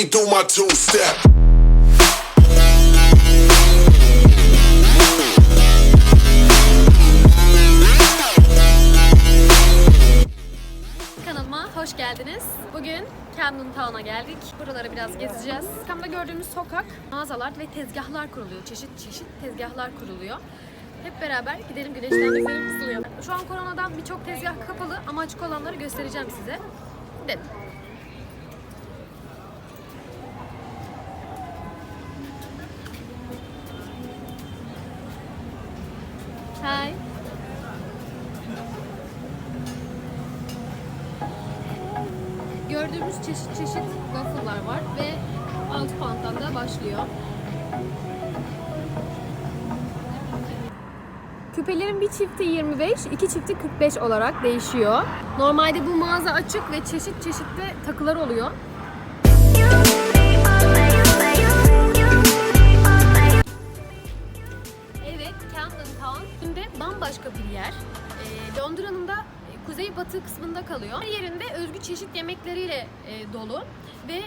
me do my two step. Kanalıma hoş geldiniz. Bugün Camden Town'a geldik. Buraları biraz gezeceğiz. Kamda gördüğümüz sokak, mağazalar ve tezgahlar kuruluyor. Çeşit çeşit tezgahlar kuruluyor. Hep beraber gidelim gezelim ısınıyor. Şu an koronadan birçok tezgah kapalı ama açık olanları göstereceğim size. Gidelim. Hi. Gördüğümüz çeşit çeşit waffle'lar var ve alt pound'dan da başlıyor. Küpelerin bir çifti 25, iki çifti 45 olarak değişiyor. Normalde bu mağaza açık ve çeşit çeşit de takılar oluyor. Batı kısmında kalıyor. Her yerinde özgü çeşit yemekleriyle e, dolu ve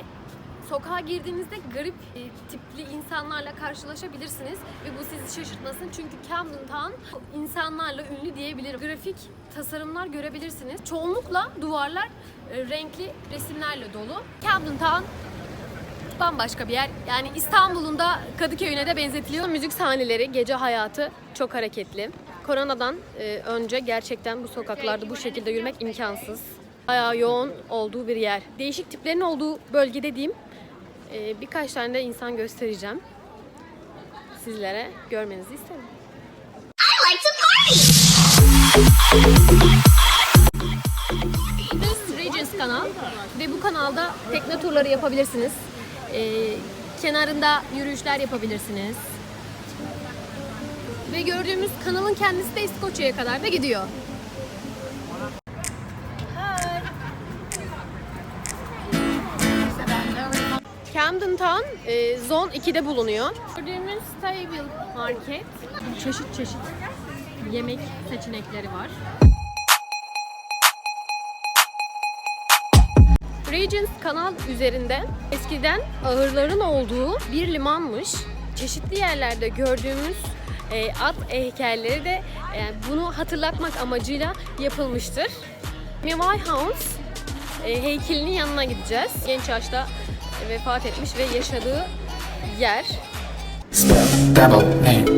sokağa girdiğinizde garip e, tipli insanlarla karşılaşabilirsiniz ve bu sizi şaşırtmasın çünkü Camden Town insanlarla ünlü diyebilirim. Grafik tasarımlar görebilirsiniz. Çoğunlukla duvarlar e, renkli resimlerle dolu. Camden Town bambaşka bir yer. Yani İstanbul'un da Kadıköy'üne de benzetiliyor. Müzik sahneleri, gece hayatı çok hareketli. Koronadan e, önce gerçekten bu sokaklarda bu şekilde yürümek imkansız. Bayağı yoğun olduğu bir yer. Değişik tiplerin olduğu bölge dediğim e, birkaç tane de insan göstereceğim. Sizlere görmenizi isterim. This Regents kanal ve bu kanalda tekne turları yapabilirsiniz. Ee, kenarında yürüyüşler yapabilirsiniz. Ve gördüğümüz kanalın kendisi de İskoçya'ya kadar da gidiyor. Camden Town e, Zone 2'de bulunuyor. Gördüğümüz Stable Market çeşit çeşit yemek seçenekleri var. Regents kanal üzerinde eskiden ahırların olduğu bir limanmış. Çeşitli yerlerde gördüğümüz e, at heykelleri de e, bunu hatırlatmak amacıyla yapılmıştır. Mewai House e, heykelinin yanına gideceğiz. Genç yaşta e, vefat etmiş ve yaşadığı yer. Spell, double name.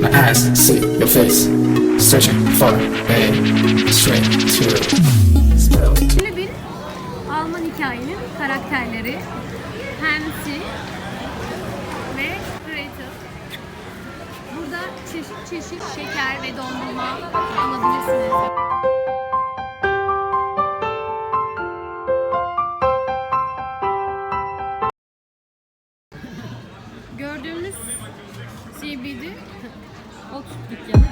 My eyes see your face. Searching for a straight to. Spell. Ünlü bir Alman hikayenin karakterleri Hansi çeşit şeker ve dondurma alabilirsiniz. Gördüğümüz CBD ot dükkanı.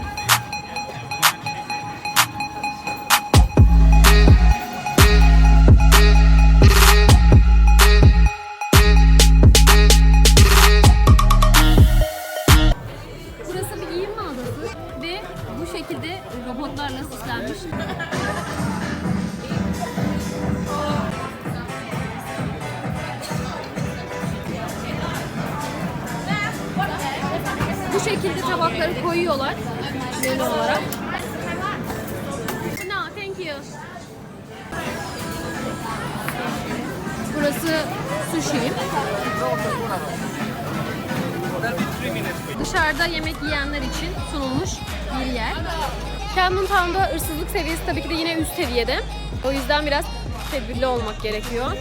Bu şekilde tabakları koyuyorlar menü olarak. No, thank you. Burası sushi. Dışarıda yemek yiyenler için sunulmuş bir yer. Camden Town'da hırsızlık seviyesi tabii ki de yine üst seviyede. O yüzden biraz tedbirli olmak gerekiyor.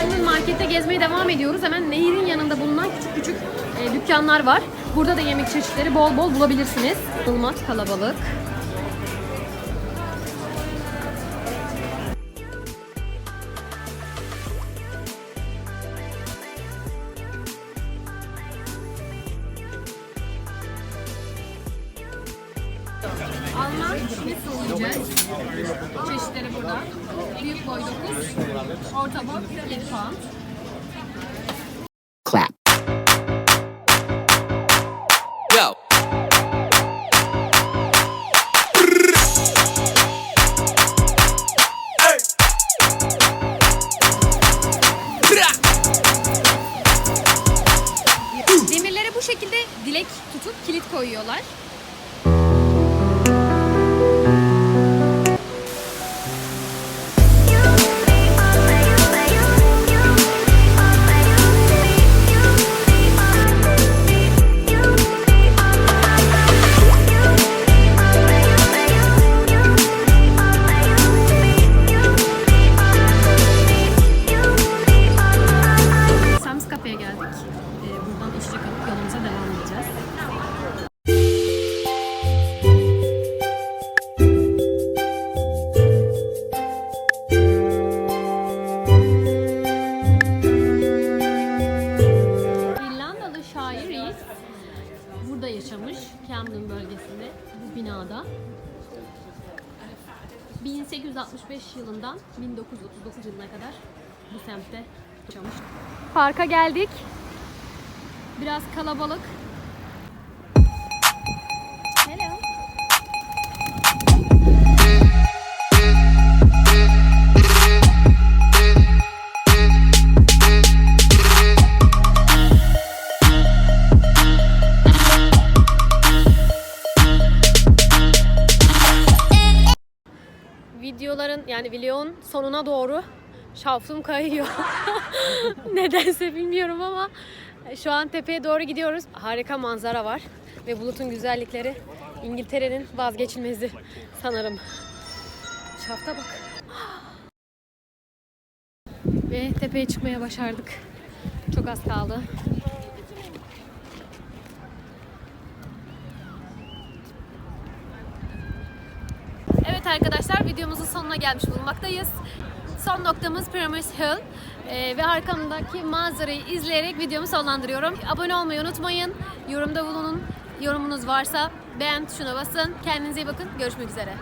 Camden Market'te gezmeye devam ediyoruz. Hemen nehirin yanında bulunan küçük küçük e, dükkanlar var. Burada da yemek çeşitleri bol bol bulabilirsiniz. Bulmak kalabalık. Şimdi soğuyacağız. Çeşitleri burada. Büyük boy 9, orta boy 7 pound. Clap. Yo. Demirlere bu şekilde dilek tutup kilit koyuyorlar. 1865 yılından 1939 yılına kadar bu semtte yaşamış. Parka geldik. Biraz kalabalık. Yani sonuna doğru şaflım kayıyor. Nedense bilmiyorum ama şu an tepeye doğru gidiyoruz. Harika manzara var ve bulutun güzellikleri İngiltere'nin vazgeçilmezi sanırım. Şafta bak. Ve tepeye çıkmaya başardık. Çok az kaldı. Arkadaşlar videomuzun sonuna gelmiş bulunmaktayız. Son noktamız Pyramid Hill Ee, ve arkamdaki manzarayı izleyerek videomu sonlandırıyorum. Abone olmayı unutmayın. Yorumda bulunun. Yorumunuz varsa beğen tuşuna basın. Kendinize iyi bakın. Görüşmek üzere.